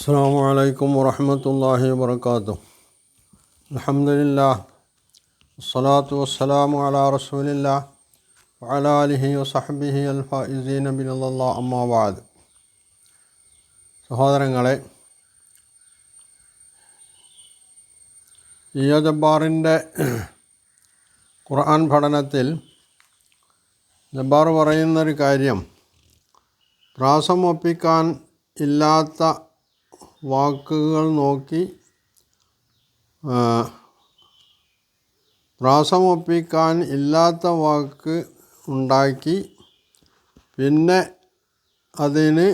السلام عليكم ورحمة الله وبركاته الحمد لله والصلاة والسلام على رسول الله وعلى آله وصحبه الفائزين بنظر الله أما بعد സഹോദരങ്ങളെ ഇയ ജബ്ബാറിൻ്റെ ഖുർആൻ പഠനത്തിൽ ജബ്ബാർ പറയുന്നൊരു കാര്യം പ്രാസം ഒപ്പിക്കാൻ ഇല്ലാത്ത വാക്കുകൾ നോക്കി പ്രാസമൊപ്പിക്കാൻ ഇല്ലാത്ത വാക്ക് ഉണ്ടാക്കി പിന്നെ അതിന്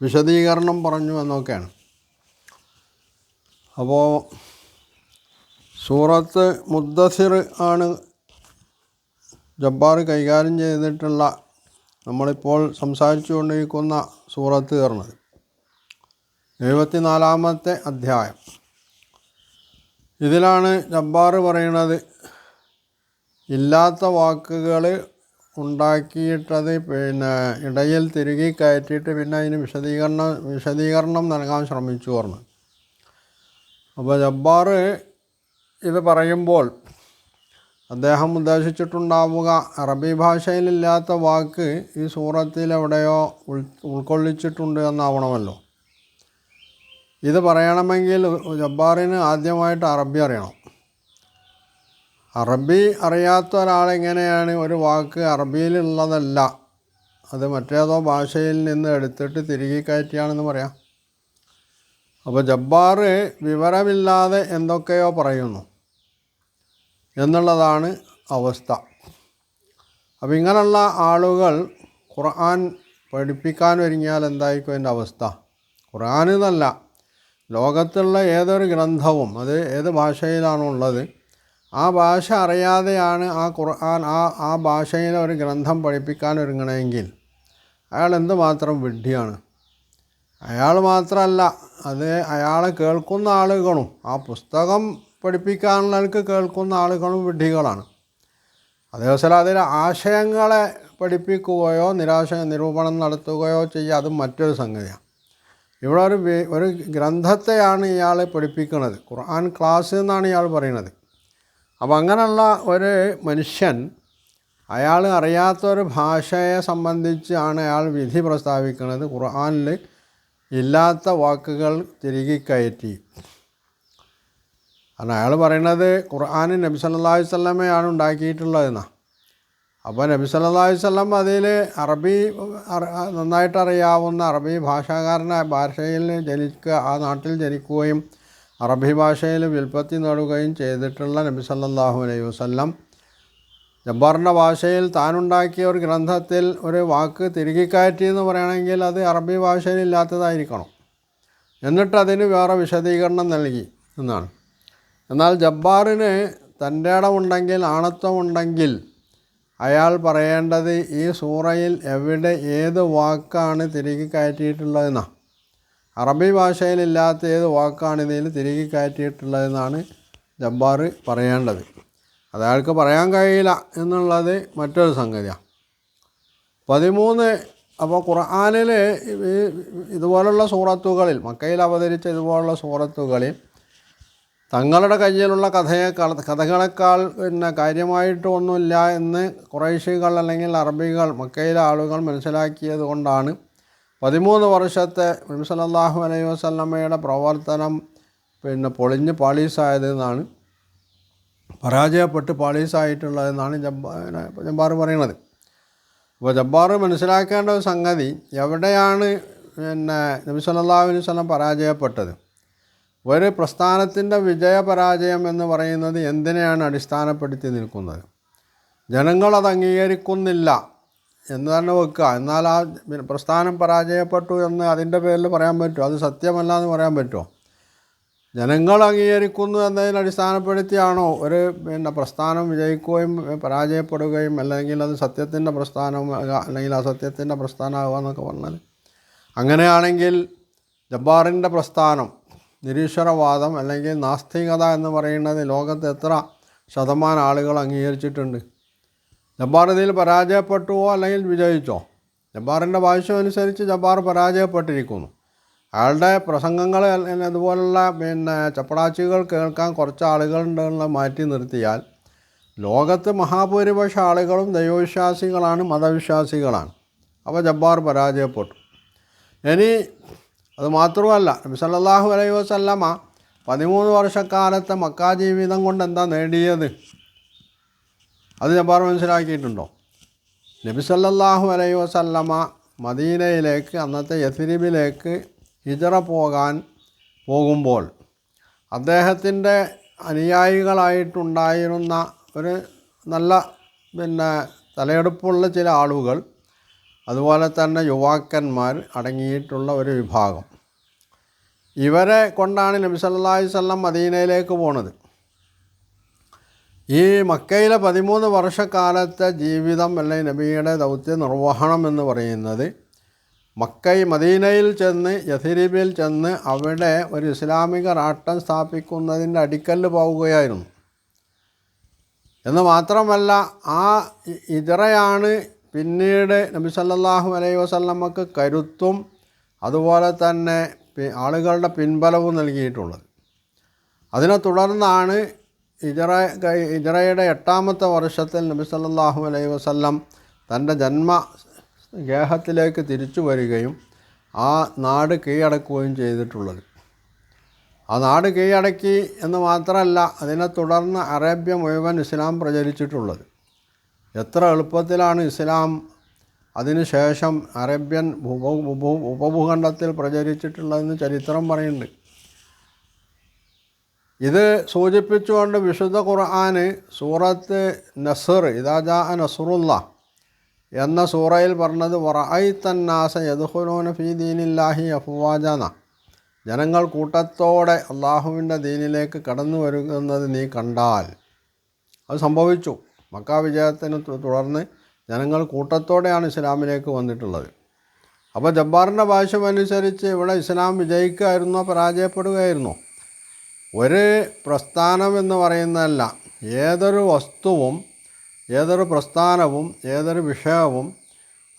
വിശദീകരണം പറഞ്ഞു എന്നൊക്കെയാണ്. അപ്പോൾ സൂറത്ത് മുദ്ദസിർ ആണ് ജബ്ബാർ കൈകാര്യം ചെയ്തിട്ടുള്ള നമ്മളിപ്പോൾ സംസാരിച്ചു കൊണ്ടിരിക്കുന്ന സൂറത്ത് കയറുന്നത് എഴുപത്തിനാലാമത്തെ അധ്യായം. ഇതിലാണ് ജബ്ബാർ പറയുന്നത് ഇല്ലാത്ത വാക്കുകൾ ഉണ്ടാക്കിയിട്ടത് പിന്നെ ഇടയിൽ തിരികെ കയറ്റിയിട്ട് പിന്നെ അതിന് വിശദീകരണം വിശദീകരണം നൽകാൻ ശ്രമിച്ചു പറഞ്ഞു അപ്പോൾ ജബ്ബാർ ഇത് പറയുമ്പോൾ അദ്ദേഹം ഉദ്ദേശിച്ചിട്ടുണ്ടാവുക. അറബി ഭാഷയിലില്ലാത്ത വാക്ക് ഈ സൂറത്തിൽ എവിടെയോ ഉൾ ഉൾക്കൊള്ളിച്ചിട്ടുണ്ട് എന്നാവണമല്ലോ. ഇത് പറയണമെങ്കിൽ ജബ്ബാറിന് ആദ്യമായിട്ട് അറബി അറിയണം. അറബി അറിയാത്ത ഒരാളെങ്ങനെയാണ് ഒരു വാക്ക് അറബിയിലുള്ളതല്ല അത് മറ്റേതോ ഭാഷയിൽ നിന്ന് എടുത്തിട്ട് തിരികെ കയറ്റിയാണെന്ന് പറയാം. അപ്പോൾ ജബ്ബാർ വിവരമില്ലാതെ എന്തൊക്കെയോ പറയുന്നു. എന്നുള്ളതാണ് അവസ്ഥ. അപ്പം ഇങ്ങനെയുള്ള ആളുകൾ ഖുർആൻ പഠിപ്പിക്കാൻ ഒരുങ്ങിയാൽ എന്തായിരിക്കും അതിന്റെ അവസ്ഥ? ഖുർആൻ എന്നല്ല ലോകത്തുള്ള ഏതൊരു ഗ്രന്ഥവും അത് ഏത് ഭാഷയിലാണോ ഉള്ളത് ആ ഭാഷ അറിയാതെയാണ് ആ ഖുർആൻ ആ ആ ഭാഷയിലെ ഒരു ഗ്രന്ഥം പഠിപ്പിക്കാൻ ഒരുങ്ങണമെങ്കിൽ അയാൾ എന്തുമാത്രം വിഡ്ഢിയാണ്? അയാൾ മാത്രമല്ല അത് അയാളെ കേൾക്കുന്ന ആളുകളും ആ പുസ്തകം പഠിപ്പിക്കാനുള്ളവർക്ക് കേൾക്കുന്ന ആളുകളും വിഡ്ഢികളാണ്. അതേപോലെ അതിൽ ആശയങ്ങളെ പഠിപ്പിക്കുകയോ നിരാശ നിരൂപണം നടത്തുകയോ ചെയ്യുക അത് മറ്റൊരു സംഗതിയാണ്. ഇവിടെ ഒരു ഒരു ഗ്രന്ഥത്തെയാണ് ഇയാൾ പഠിപ്പിക്കുന്നത്. ഖുർആൻ ക്ലാസ് എന്നാണ് ഇയാൾ പറയുന്നത്. അപ്പോൾ അങ്ങനെയുള്ള ഒരു മനുഷ്യൻ അയാൾ അറിയാത്തൊരു ഭാഷയെ സംബന്ധിച്ചാണ് അയാൾ വിധി പ്രസ്താവിക്കുന്നത്. ഖുർആനിൽ ഇല്ലാത്ത വാക്കുകൾ തിരികെ കയറ്റി. കാരണം അയാൾ പറയണത് ഖുർആൻ നബി സല്ലാഹു അലൈഹി വസല്ലമയാണ് ഉണ്ടാക്കിയിട്ടുള്ളതെന്നാണ് അപ്പോൾ നബി സല്ലാഹു വസല്ലം അതിൽ അറബി അറ- നന്നായിട്ട് അറിയാവുന്ന അറബി ഭാഷാകാരനായ ഭാഷയിൽ ജനിക്കുക ആ നാട്ടിൽ ജനിക്കുകയും അറബി ഭാഷയിൽ വിൽപ്പത്തി നേടുകയും ചെയ്തിട്ടുള്ള നബി സല്ലാഹു അലൈഹി വസ്ലം ജബ്ബാറിന്റെ ഭാഷയിൽ താനുണ്ടാക്കിയ ഒരു ഗ്രന്ഥത്തിൽ ഒരു വാക്ക് തിരികെ എന്ന് പറയുകയാണെങ്കിൽ അത് അറബി ഭാഷയിൽ ഇല്ലാത്തതായിരിക്കണം. എന്നിട്ട് അതിന് വേറെ വിശദീകരണം നൽകി എന്നാണ്. എന്നാൽ ജബ്ബാറിന് തന്റെ ഇടമുണ്ടെങ്കിൽ ആണത്വമുണ്ടെങ്കിൽ അയാൾ പറയേണ്ടത് ഈ സൂറയിൽ എവിടെ ഏത് വാക്കാണ് തിരികെ കയറ്റിയിട്ടുള്ളതെന്നാണ് അറബി ഭാഷയിലില്ലാത്ത ഏത് വാക്കാണ് ഇതിൽ തിരികെ കയറ്റിയിട്ടുള്ളതെന്നാണ് ജബ്ബാർ പറയേണ്ടത്. അത് അയാൾക്ക് പറയാൻ കഴിയില്ല എന്നുള്ളത് മറ്റൊരു സംഗതിയാണ് പതിമൂന്ന് അപ്പോൾ ഖുർആാനിൽ ഇതുപോലുള്ള സൂറത്തുകളിൽ മക്കയിൽ അവതരിച്ച ഇതുപോലുള്ള സൂറത്തുകളിൽ തങ്ങളുടെ കയ്യിലുള്ള കഥയെ കഥകളെക്കാൾ പിന്നെ കാര്യമായിട്ടൊന്നുമില്ല എന്ന് കുറേശികൾ അല്ലെങ്കിൽ അറബികൾ മക്കയിലെ ആളുകൾ മനസ്സിലാക്കിയത് കൊണ്ടാണ് പതിമൂന്ന് വർഷത്തെ നബി സല്ലല്ലാഹു അലൈഹി വസല്ലമയുടെ പ്രവർത്തനം പിന്നെ പൊളിഞ്ഞ് പാളീസായത് എന്നാണ് പരാജയപ്പെട്ട് പാളീസായിട്ടുള്ളതെന്നാണ് ജബ്ബാ ജബ്ബാർ പറയുന്നത്. അപ്പോൾ ജബ്ബാർ മനസ്സിലാക്കേണ്ട ഒരു സംഗതി എവിടെയാണ് പിന്നെ നബി സല്ലല്ലാഹു അലൈഹി വസല്ലം പരാജയപ്പെട്ടത്? ഒരു പ്രസ്ഥാനത്തിന്റെ വിജയപരാജയം എന്ന് പറയുന്നത് എന്തിനെയാണ് അടിസ്ഥാനപ്പെടുത്തി നിൽക്കുന്നത്? ജനങ്ങളത് അംഗീകരിക്കുന്നില്ല എന്ന് തന്നെ വെക്കുക. എന്നാൽ ആ പ്രസ്ഥാനം പരാജയപ്പെട്ടു എന്ന് അതിന്റെ പേരിൽ പറയാൻ പറ്റുമോ? അത് സത്യമല്ല എന്ന് പറയാൻ പറ്റുമോ? ജനങ്ങൾ അംഗീകരിക്കുന്നു എന്നതിനെ അടിസ്ഥാനപ്പെടുത്തിയാണോ ഒരു പിന്നെ പ്രസ്ഥാനം വിജയിക്കുകയും പരാജയപ്പെടുകയും അല്ലെങ്കിൽ അത് സത്യത്തിന്റെ പ്രസ്ഥാനം അല്ലെങ്കിൽ അസത്യത്തിന്റെ പ്രസ്ഥാനമാകുക എന്നൊക്കെ പറഞ്ഞാൽ? അങ്ങനെയാണെങ്കിൽ ജബ്ബാറിന്റെ പ്രസ്ഥാനം നിരീശ്വരവാദം അല്ലെങ്കിൽ നാസ്തികത എന്ന് പറയുന്നത് ലോകത്ത് എത്ര ശതമാനം ആളുകൾ അംഗീകരിച്ചിട്ടുണ്ട്. ജബ്ബാർ ഇതിൽ പരാജയപ്പെട്ടുവോ അല്ലെങ്കിൽ വിജയിച്ചോ? ജബ്ബാറിന്റെ അനുസരിച്ച് ജബ്ബാർ പരാജയപ്പെട്ടിരിക്കുന്നു. അയാളുടെ പ്രസംഗങ്ങൾ അതുപോലുള്ള പിന്നെ ചപ്പടാച്ചികൾ കേൾക്കാൻ കുറച്ച് ആളുകളുണ്ടെന്നുള്ള മാറ്റി നിർത്തിയാൽ ലോകത്ത് മഹാഭൂരിപക്ഷ ആളുകളും ദൈവവിശ്വാസികളാണ് മതവിശ്വാസികളാണ്. അപ്പോൾ ജബ്ബാർ പരാജയപ്പെട്ടു. ഇനി അത് മാത്രമല്ല നബി സല്ലല്ലാഹു അലൈഹി വസല്ലമ പതിമൂന്ന് വർഷക്കാലത്തെ മക്കാ ജീവിതം കൊണ്ട് എന്താ നേടിയത്? അത് ഞാൻ ജബ്ബാർ മനസ്സിലാക്കിയിട്ടുണ്ടോ? നബി സല്ലല്ലാഹു അലൈഹി വസല്ലമ മദീനയിലേക്ക് അന്നത്തെ യഥിരിബിലേക്ക് ഹിജറ പോകാൻ പോകുമ്പോൾ അദ്ദേഹത്തിന്റെ അനുയായികളായിട്ടുണ്ടായിരുന്ന ഒരു നല്ല പിന്നെ തലയെടുപ്പുള്ള ചില ആളുകൾ അതുപോലെ തന്നെ യുവാക്കന്മാർ അടങ്ങിയിട്ടുള്ള ഒരു വിഭാഗം. ഇവരെ കൊണ്ടാണ് നബി സല്ലാ വസല്ലം മദീനയിലേക്ക് പോണത്. ഈ മക്കയിലെ പതിമൂന്ന് വർഷക്കാലത്തെ ജീവിതം അല്ലെങ്കിൽ നബിയുടെ ദൗത്യ നിർവഹണം എന്ന് പറയുന്നത് മക്കൈ മദീനയിൽ ചെന്ന് യഥിരിബിൽ ചെന്ന് അവിടെ ഒരു ഇസ്ലാമിക രാഷ്ട്രം സ്ഥാപിക്കുന്നതിന്റെ അടിക്കല്ല് പോവുകയായിരുന്നു. എന്ന് മാത്രമല്ല ആ ഇതറയാണ് പിന്നീട് നബി സല്ലാഹു അലൈഹി വസല്ലമ്മക്ക് കരുത്തും അതുപോലെ തന്നെ ആളുകളുടെ പിൻബലവും നൽകിയിട്ടുള്ളത്. അതിനെ തുടർന്നാണ് ഇജറ ഇജറയുടെ എട്ടാമത്തെ വർഷത്തിൽ നബി സല്ലാഹു അലൈഹി വസല്ലം തന്റെ ജന്മ ഗേഹത്തിലേക്ക് തിരിച്ചു വരികയും ആ നാട് കീഴടക്കുകയും ചെയ്തിട്ടുള്ളത്. ആ നാട് കീഴടക്കി എന്ന് മാത്രമല്ല അതിനെ തുടർന്ന് അറേബ്യ മുഴുവൻ ഇസ്ലാം പ്രചരിച്ചിട്ടുള്ളത്. എത്ര എളുപ്പത്തിലാണ് ഇസ്ലാം അതിനുശേഷം അറേബ്യൻ ഉപ ഉപ- ഉപഭൂഖണ്ഡത്തിൽ പ്രചരിച്ചിട്ടുള്ളതെന്ന് ചരിത്രം പറയുന്നുണ്ട്. ഇത് സൂചിപ്പിച്ചുകൊണ്ട് വിശുദ്ധ ഖുർആാന് സൂറത്ത് നസർ ഇതാജാ നസറുല്ല എന്ന സൂറയിൽ പറഞ്ഞത് വറഅയ്തന്നാസ യദ്ഖുലൂന ഫി ദീനില്ലാഹി അഫുവാജന. ജനങ്ങൾ കൂട്ടത്തോടെ അള്ളാഹുവിന്റെ ദീനിലേക്ക് കടന്നു വരുന്നത് നീ കണ്ടാൽ അത് സംഭവിച്ചു. മക്ക വിജയത്തിന് തുടർന്ന് ജനങ്ങൾ കൂട്ടത്തോടെയാണ് ഇസ്ലാമിലേക്ക് വന്നിട്ടുള്ളത്. അപ്പോൾ ജബ്ബാറിന്റെ ഭാഷമനുസരിച്ച് ഇവിടെ ഇസ്ലാം വിജയിക്കുമായിരുന്നോ പരാജയപ്പെടുകയായിരുന്നോ. ഒരു പ്രസ്ഥാനം എന്ന് പറയുന്നതല്ല ഏതൊരു വസ്തുവും ഏതൊരു പ്രസ്ഥാനവും ഏതൊരു വിഷയവും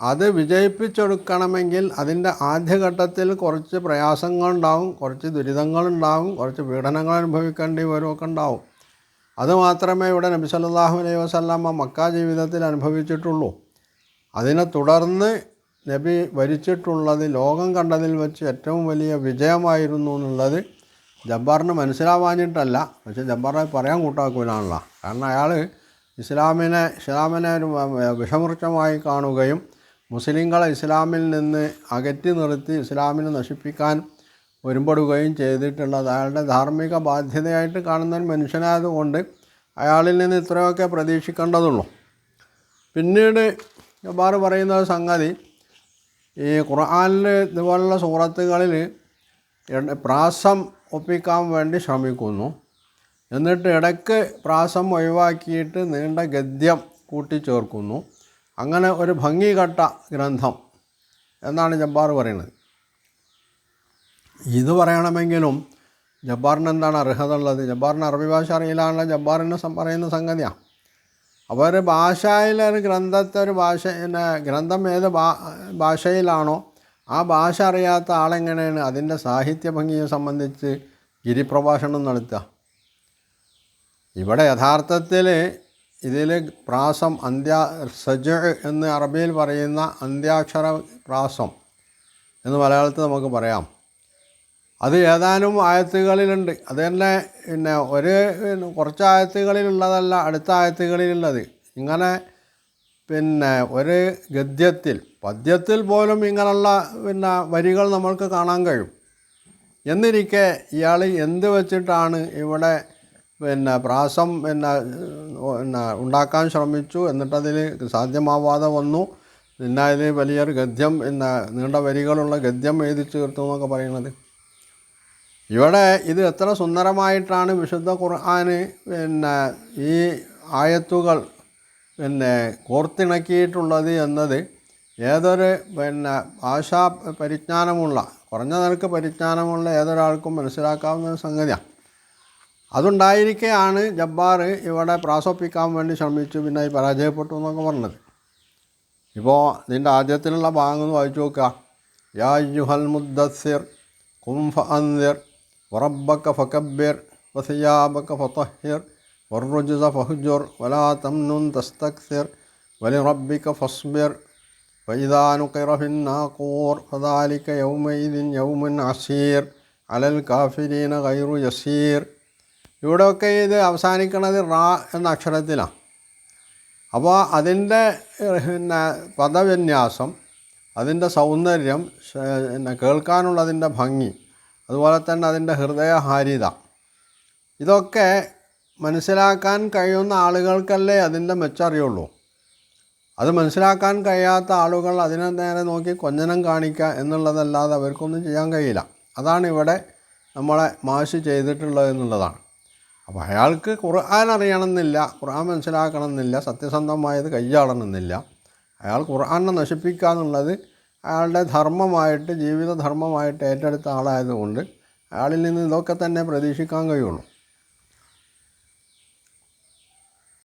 അത് വിജയിപ്പിച്ചെടുക്കണമെങ്കിൽ അതിന്റെ ആദ്യഘട്ടത്തിൽ കുറച്ച് പ്രയാസങ്ങളുണ്ടാവും കുറച്ച് ദുരിതങ്ങളുണ്ടാവും കുറച്ച് പീഡനങ്ങൾ അനുഭവിക്കേണ്ടി വരുമൊക്കെ ഉണ്ടാവും. അത് മാത്രമേ ഇവിടെ നബി സല്ലാഹു അലൈഹി വസല്ലമ മക്ക ജീവിതത്തിൽ അനുഭവിച്ചിട്ടുള്ളൂ. അതിനെ തുടർന്ന് നബി വരിച്ചിട്ടുള്ളത് ലോകം കണ്ടതിൽ വെച്ച് ഏറ്റവും വലിയ വിജയമായിരുന്നു എന്നുള്ളത് ജബ്ബാറിന് മനസ്സിലാവാഞ്ഞിട്ടല്ല. പക്ഷേ ജബ്ബാറെ പറയാൻ കൂട്ടാക്കൂലാണല്ലോ. കാരണം അയാൾ ഇസ്ലാമിനെ ഇസ്ലാമിനെ ഒരു വിഷമൃക്ഷമായി കാണുകയും മുസ്ലിങ്ങളെ ഇസ്ലാമിൽ നിന്ന് അകറ്റി നിർത്തി ഇസ്ലാമിനെ നശിപ്പിക്കാൻ ഒരുമ്പെടുകയും ചെയ്തിട്ടുള്ളത് അയാളുടെ ധാർമ്മിക ബാധ്യതയായിട്ട് കാണുന്ന മനുഷ്യനായതുകൊണ്ട് അയാളിൽ നിന്ന് ഇത്രയൊക്കെ പ്രതീക്ഷിക്കേണ്ടതുള്ളൂ. പിന്നീട് ജബ്ബാർ പറയുന്ന സംഗതി ഈ ഖുർആാനിൽ ഇതുപോലുള്ള സൂറത്തുകളിൽ പ്രാസം ഒപ്പിക്കാൻ വേണ്ടി ശ്രമിക്കുന്നു. എന്നിട്ട് ഇടയ്ക്ക് പ്രാസം ഒഴിവാക്കിയിട്ട് നീണ്ട ഗദ്യം കൂട്ടിച്ചേർക്കുന്നു. അങ്ങനെ ഒരു ഭംഗികെട്ട ഗ്രന്ഥം എന്നാണ് ജബ്ബാർ പറയുന്നത്. ഇത് പറയണമെങ്കിലും ജബ്ബാറിന് എന്താണ് അർഹത ഉള്ളത്? ജബ്ബാറിന് അറബി ഭാഷ അറിയില്ലാണ്ട് ജബ്ബാറിന് പറയുന്ന സംഗതിയാണ് അപ്പോൾ ഒരു ഭാഷയിലെ ഒരു ഗ്രന്ഥത്തെ ഒരു ഭാഷ ഗ്രന്ഥം ഏത് ഭാഷയിലാണോ ആ ഭാഷ അറിയാത്ത ആളെങ്ങനെയാണ് അതിന്റെ സാഹിത്യ ഭംഗിയെ സംബന്ധിച്ച് ഗിരിപ്രഭാഷണം നടത്തുക? ഇവിടെ യഥാർത്ഥത്തിൽ ഇതിൽ പ്രാസം അന്ത്യ സജ എന്ന് അറബിയിൽ പറയുന്ന അന്ത്യാക്ഷര പ്രാസം എന്ന് മലയാളത്തിൽ നമുക്ക് പറയാം. അത് ഏതാനും ആയത്തുകളിലുണ്ട്. അത് തന്നെ പിന്നെ ഒരു കുറച്ച് ആയത്തുകളിലുള്ളതല്ല അടുത്ത ആയത്തുകളിലുള്ളത്. ഇങ്ങനെ പിന്നെ ഒരു ഗദ്യത്തിൽ പദ്യത്തിൽ പോലും ഇങ്ങനെയുള്ള പിന്നെ വരികൾ നമ്മൾക്ക് കാണാൻ കഴിയും. എന്നിരിക്കെ ഇയാൾ എന്ത് വെച്ചിട്ടാണ് ഇവിടെ പിന്നെ പ്രാസം പിന്നെ പിന്നെ ഉണ്ടാക്കാൻ ശ്രമിച്ചു എന്നിട്ടതിൽ സാധ്യമാവാതെ വന്നു. പിന്നെ അതിൽ വലിയൊരു ഗദ്യം പിന്നെ നീണ്ട വരികളുള്ള ഗദ്യം എഴുതി ചേർത്തു എന്നൊക്കെ പറയുന്നത്. ഇവിടെ ഇത് എത്ര സുന്ദരമായിട്ടാണ് വിശുദ്ധ ഖുർആാന് പിന്നെ ഈ ആയത്തുകൾ പിന്നെ കോർത്തിണക്കിയിട്ടുള്ളത് എന്നത് ഏതൊരു പിന്നെ ഭാഷാ പരിജ്ഞാനമുള്ള കുറഞ്ഞ നിരക്ക് പരിജ്ഞാനമുള്ള ഏതൊരാൾക്കും മനസ്സിലാക്കാവുന്ന ഒരു സംഗതിയാണ്. അതുണ്ടായിരിക്കെയാണ് ജബ്ബാർ ഇവിടെ പ്രാസോപ്പിക്കാൻ വേണ്ടി ശ്രമിച്ചു പിന്നെ പരാജയപ്പെട്ടു എന്നൊക്കെ പറഞ്ഞത്. ഇപ്പോൾ ഇതിന്റെ ആദ്യത്തിലുള്ള ഭാഗം വായിച്ചു നോക്കുക. യാ യുഹൽ മുദ്ദസിർ കുംഫ ഫഅന്ദിർ വറബ്ബക ഫകബ്ബിർ വസിയാബക ഫതഹിർ والرجز فهجر ولا تمنن تستكثر ولربك فاصبر فإذا نقر في الناقور فذلك يومئذ يوم عسير على الكافرين غير يسير ഇവിടെയൊക്കെ ഇത് അവസാനിക്കുന്നത് റാ എന്ന അക്ഷരത്തിലാണ് അപ്പോൾ അതിൻ്റെ ഏഹ്, പിന്നെ പദവിന്യാസം അതിൻ്റെ സൗന്ദര്യം ശ- പിന്നെ കേൾക്കാനുള്ളതിൻ്റെ ഭംഗി അതുപോലെ തന്നെ അതിന്റെ ഹൃദയഹാരിത. ഇതൊക്കെ മനസ്സിലാക്കാൻ കഴിയുന്ന ആളുകൾക്കല്ലേ അതിന്റെ മെച്ചറിയുള്ളൂ. അത് മനസ്സിലാക്കാൻ കഴിയാത്ത ആളുകൾ അതിനെ നേരെ നോക്കി കൊഞ്ഞനം കാണിക്കുക എന്നുള്ളതല്ലാതെ അവർക്കൊന്നും ചെയ്യാൻ കഴിയില്ല. അതാണ് ഇവിടെ നമ്മളെ മാഷ് ചെയ്തിട്ടുള്ളത് എന്നുള്ളതാണ്. അപ്പോൾ അയാൾക്ക് ഖുർആൻ അറിയണമെന്നില്ല ഖുർആൻ മനസ്സിലാക്കണമെന്നില്ല സത്യസന്ധമായത് കൈയാളണമെന്നില്ല. അയാൾ ഖുർആനെ നശിപ്പിക്കുക എന്നുള്ളത് അയാളുടെ ധർമ്മമായിട്ട് ജീവിത ധർമ്മമായിട്ട് ഏറ്റെടുത്ത ആളായതുകൊണ്ട് അയാളിൽ നിന്ന് ഇതൊക്കെ തന്നെ പ്രതീക്ഷിക്കാൻ കഴിയുള്ളൂ.